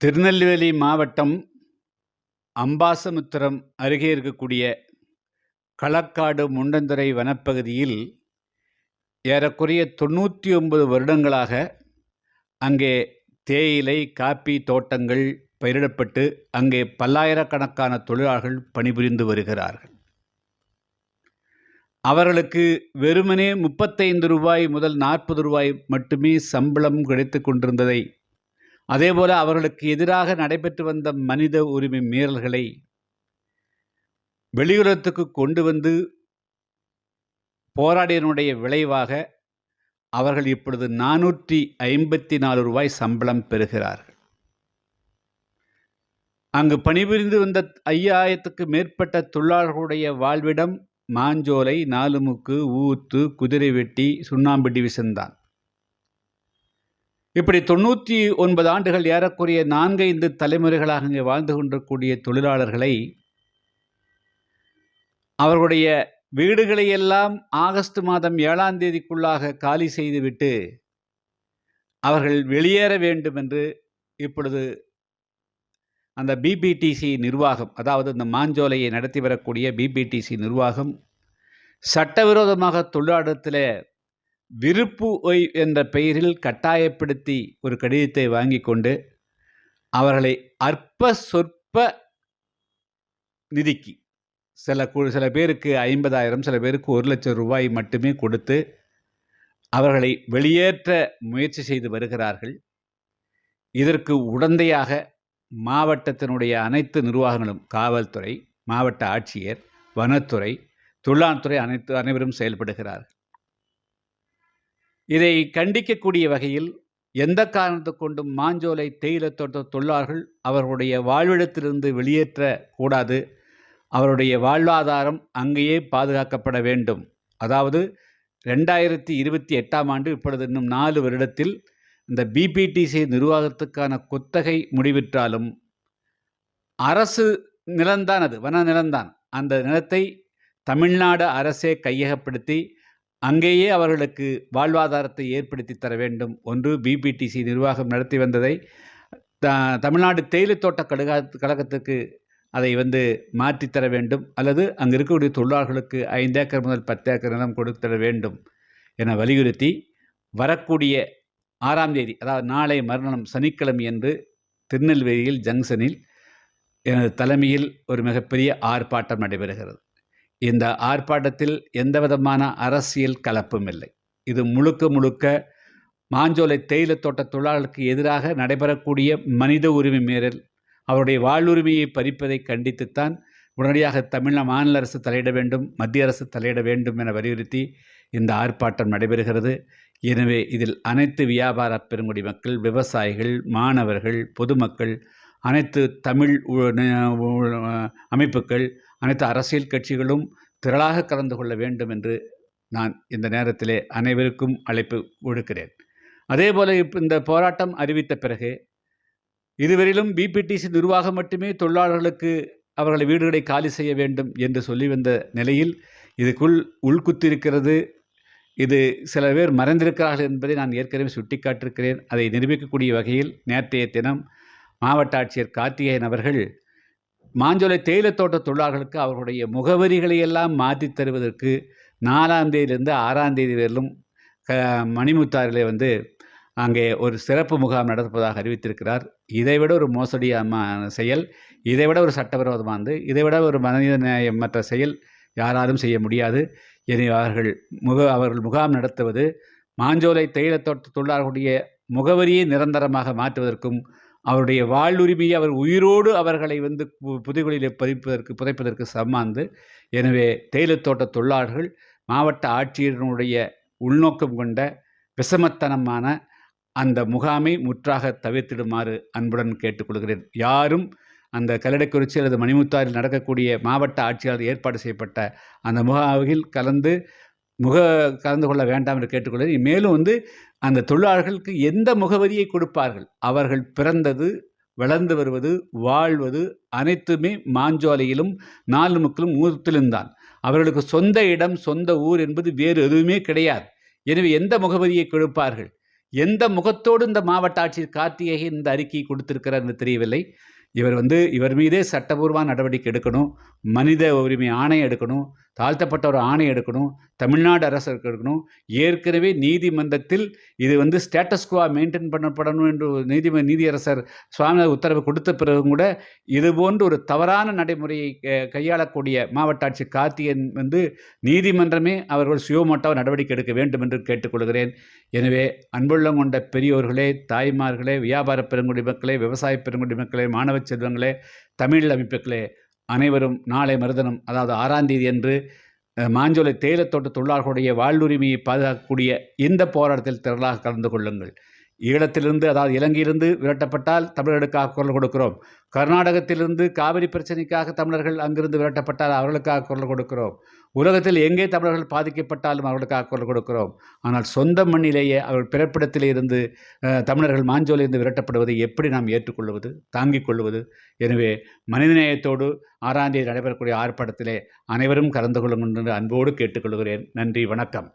திருநெல்வேலி மாவட்டம் அம்பாசமுத்திரம் அருகே இருக்கக்கூடிய களக்காடு முண்டந்துறை வனப்பகுதியில் ஏறக்குறைய தொண்ணூற்றி ஒன்பது வருடங்களாக அங்கே தேயிலை காப்பி தோட்டங்கள் பயிரிடப்பட்டு அங்கே பல்லாயிரக்கணக்கான தொழிலாளர்கள் பணிபுரிந்து வருகிறார்கள். அவர்களுக்கு வெறுமனே முப்பத்தைந்து ரூபாய் முதல் நாற்பது ரூபாய் மட்டுமே சம்பளம் கிடைத்து கொண்டிருந்ததை அதேபோல அவர்களுக்கு எதிராக நடைபெற்று வந்த மனித உரிமை மீறல்களை வெளியுறத்துக்கு கொண்டு வந்து போராடியனுடைய விளைவாக அவர்கள் இப்பொழுது நானூற்றி ஐம்பத்தி நாலு ரூபாய் சம்பளம் பெறுகிறார்கள். அங்கு பணிபுரிந்து வந்த ஐயாயிரத்துக்கு மேற்பட்ட தொழிலாளர்களுடைய வாழ்விடம் மாஞ்சோலை நாலுமுக்கு ஊத்து குதிரை வெட்டி சுண்ணாம்பு டிவிஷன் தான். இப்படி தொண்ணூற்றி ஒன்பது ஆண்டுகள் ஏறக்குறைய நான்கைந்து தலைமுறைகளாக இங்கே வாழ்ந்து கொண்டிருக்கூடிய தொழிலாளர்களை அவர்களுடைய வீடுகளை எல்லாம் ஆகஸ்ட் மாதம் ஏழாம் தேதிக்குள்ளாக காலி செய்துவிட்டு அவர்கள் வெளியேற வேண்டும் என்று இப்பொழுது அந்த பிபிடிசி நிர்வாகம் அதாவது இந்த மாஞ்சோலையை நடத்தி வரக்கூடிய பிபிடிசி நிர்வாகம் சட்டவிரோதமாக தொழிலாளத்தில் விருப்பு ஒய் என்ற பெயரில் கட்டாயப்படுத்தி ஒரு கடிதத்தை வாங்கி கொண்டு அவர்களை அற்ப சொற்ப நிதிக்கு சில கு சில பேருக்கு ஐம்பதாயிரம் சில பேருக்கு ஒரு லட்சம் ரூபாய் மட்டுமே கொடுத்து அவர்களை வெளியேற்ற முயற்சி செய்து வருகிறார்கள். இதற்கு உடந்தையாக மாவட்டத்தினுடைய அனைத்து நிர்வாகங்களும் காவல்துறை மாவட்ட ஆட்சியர் வனத்துறை தொழிலாண்துறை அனைத்து அனைவரும் செயல்படுகிறார்கள். இதை கண்டிக்கக்கூடிய வகையில் எந்த காரணத்தை கொண்டும் மாஞ்சோலை தேயிலை தோட்ட தொழிலாளர்கள் அவர்களுடைய வாழ்விடத்திலிருந்து வெளியேற்ற கூடாது. அவருடைய வாழ்வாதாரம் அங்கேயே பாதுகாக்கப்பட வேண்டும். அதாவது ரெண்டாயிரத்தி இருபத்தி எட்டாம் ஆண்டு இப்பொழுது இன்னும் நாலு வருடத்தில் இந்த பிபிடிசி நிர்வாகத்துக்கான குத்தகை முடிவிற்றாலும் அரசு நிலம்தான் அது வன நிலம்தான். அந்த நிலத்தை தமிழ்நாடு அரசே கையகப்படுத்தி அங்கேயே அவர்களுக்கு வாழ்வாதாரத்தை ஏற்படுத்தி தர வேண்டும் ஒன்று பிபிடிசி நிர்வாகம் நடத்தி வந்ததை த தமிழ்நாடு தேயிலை தோட்ட கழக கழகத்துக்கு அதை வந்து மாற்றித்தர வேண்டும். அல்லது அங்கே இருக்கக்கூடிய தொழிலாளர்களுக்கு ஐந்து ஏக்கர் முதல் பத்து ஏக்கர் நிலம் கொடுத்தர வேண்டும் என வலியுறுத்தி வரக்கூடிய ஆறாம் தேதி அதாவது நாளை மறுநாள் சனிக்கிழமை என்று திருநெல்வேலியில் ஜங்ஷனில் எனது தலைமையில் ஒரு மிகப்பெரிய ஆர்ப்பாட்டம் நடைபெறுகிறது. இந்த ஆர்ப்பாட்டத்தில் எந்த விதமான அரசியல் கலப்பும் இல்லை. இது முழுக்க முழுக்க மாஞ்சோலை தேயிலை தோட்ட தொழிலாளர்களுக்கு எதிராக நடைபெறக்கூடிய மனித உரிமை மீறல் அவருடைய வாழ்வுரிமையை பறிப்பதை கண்டித்துத்தான் உடனடியாக தமிழ் மாநில அரசு தலையிட வேண்டும் மத்திய அரசு தலையிட வேண்டும் என வலியுறுத்தி இந்த ஆர்ப்பாட்டம் நடைபெறுகிறது. எனவே இதில் அனைத்து வியாபார பெருங்குடி மக்கள் விவசாயிகள் மாணவர்கள் பொதுமக்கள் அனைத்து தமிழ் அமைப்புகள் அனைத்து அரசியல் கட்சிகளும் திரளாக கலந்து கொள்ள வேண்டும் என்று நான் இந்த நேரத்திலே அனைவருக்கும் அழைப்பு கொடுக்கிறேன் அதே போல் இப்போ இந்த போராட்டம் அறிவித்த பிறகு இதுவரையிலும் பிபிடிசி நிர்வாகம் மட்டுமே தொழிலாளர்களுக்கு அவர்களை வீடுகளை காலி செய்ய வேண்டும் என்று சொல்லி வந்த நிலையில் இதுக்குள் உள்குத்திருக்கிறது. இது சில பேர் மறைந்திருக்கிறார்கள் என்பதை நான் ஏற்கனவே சுட்டிக்காட்டிருக்கிறேன் அதை நிரூபிக்கக்கூடிய வகையில் நேற்றைய தினம் மாவட்ட ஆட்சியர் கார்த்திகேயன் அவர்கள் மாஞ்சோலை தேயிலை தோட்ட தொழிலாளர்களுக்கு அவர்களுடைய முகவரிகளை எல்லாம் மாற்றி தருவதற்கு நாலாம் தேதியிலிருந்து ஆறாம் தேதி வரையிலும் க மணிமுத்தாரிலே வந்து அங்கே ஒரு சிறப்பு முகாம் நடப்பதாக அறிவித்திருக்கிறார். இதைவிட ஒரு மோசடியான செயல் இதைவிட ஒரு சட்டவிரோதமானது இதைவிட ஒரு மனித மற்ற செயல் யாராலும் செய்ய முடியாது. எனவே அவர்கள் முக அவர்கள் முகாம் நடத்துவது மாஞ்சோலை தேயிலை தோட்ட தொழிலாளர்களுடைய முகவரியை நிரந்தரமாக மாற்றுவதற்கும் அவருடைய வாழ்வுரிமையை அவர் உயிரோடு அவர்களை வந்து புதைகுழியில் பதிப்பதற்கு புதைப்பதற்கு சமாந்து எனவே தேயிலை தோட்ட தொழிலாளர்கள் மாவட்ட ஆட்சியரினுடைய உள்நோக்கம் கொண்ட விஷமத்தனமான அந்த முகாமை முற்றாக தவிர்த்திடுமாறு அன்புடன் கேட்டுக்கொள்கிறேன். யாரும் அந்த கல்லடைக்குறிச்சி அல்லது மணிமுத்தாரில் நடக்கக்கூடிய மாவட்ட ஆட்சியாளர் ஏற்பாடு செய்யப்பட்ட அந்த முகாமில் கலந்து முக கலந்து கொள்ள வேண்டாம் என்று கேட்டுக்கொள்கிறேன். மேலும் வந்து அந்த தொழிலாளர்களுக்கு எந்த முகவரியை கொடுப்பார்கள்? அவர்கள் பிறந்தது வளர்ந்து வருவது வாழ்வது அனைத்துமே மாஞ்சோலையிலும் நாலு முக்கிலும் ஊரத்திலும் தான். அவர்களுக்கு சொந்த இடம் சொந்த ஊர் என்பது வேறு எதுவுமே கிடையாது. எனவே எந்த முகவரியை கொடுப்பார்கள்? எந்த முகத்தோடு இந்த மாவட்ட ஆட்சியர் கார்த்திகை இந்த அறிக்கையை கொடுத்திருக்கிறார் என்று தெரியவில்லை. இவர் வந்து இவர் மீதே சட்டபூர்வ நடவடிக்கை எடுக்கணும் மனித உரிமை ஆணையம் எடுக்கணும் தாழ்த்தப்பட்ட ஒரு ஆணை எடுக்கணும் தமிழ்நாடு அரசு எடுக்கணும். ஏற்கனவே நீதிமன்றத்தில் இது வந்து ஸ்டேட்டஸ்குவா மெயின்டைன் பண்ணப்படணும் என்று ஒரு நீதி நீதியரசர் சுவாமிநாதர் உத்தரவு கொடுத்த பிறகும் கூட இதுபோன்ற ஒரு தவறான நடைமுறையை கையாளக்கூடிய மாவட்ட ஆட்சியர் கார்த்திகேயன் வந்து நீதிமன்றமே அவர்கள் சுயோமோட்டாவ நடவடிக்கை எடுக்க வேண்டும் என்று கேட்டுக்கொள்கிறேன். எனவே அன்புள்ளம் கொண்ட பெரியோர்களே தாய்மார்களே வியாபார பெருங்குடி மக்களே விவசாய பெருங்குடி மக்களே மாணவ செல்வங்களே தமிழ் அமைப்புகளே அனைவரும் நாளை மறுதினம் அதாவது ஆறாம் தேதி அன்று மாஞ்சோலை தேயிலத்தோட்ட தொழிலாளர்களுடைய வாழ்வுரிமையை பாதுகாக்கக்கூடிய இந்த போராட்டத்தில் திரளாக கலந்து கொள்ளுங்கள். ஈழத்திலிருந்து அதாவது இலங்கையிலிருந்து விரட்டப்பட்டால் தமிழர்களுக்காக குரல் கொடுக்கிறோம். கர்நாடகத்திலிருந்து காவிரி பிரச்சனைக்காக தமிழர்கள் அங்கிருந்து விரட்டப்பட்டால் அவர்களுக்காக குரல் கொடுக்கிறோம். உலகத்தில் எங்கே தமிழர்கள் பாதிக்கப்பட்டாலும் அவர்களுக்காக குரல் கொடுக்கிறோம். ஆனால் சொந்த மண்ணிலேயே அவர்கள் பிறப்பிடத்திலே இருந்து தமிழர்கள் மாஞ்சோலிருந்து விரட்டப்படுவதை எப்படி நாம் ஏற்றுக்கொள்வது தாங்கிக் கொள்வது? எனவே மனிதநேயத்தோடு ஆறாம் தேதி நடைபெறக்கூடிய ஆர்ப்பாட்டத்திலே அனைவரும் கலந்து கொள்ளும் என்று அன்போடு கேட்டுக்கொள்கிறேன். நன்றி வணக்கம்.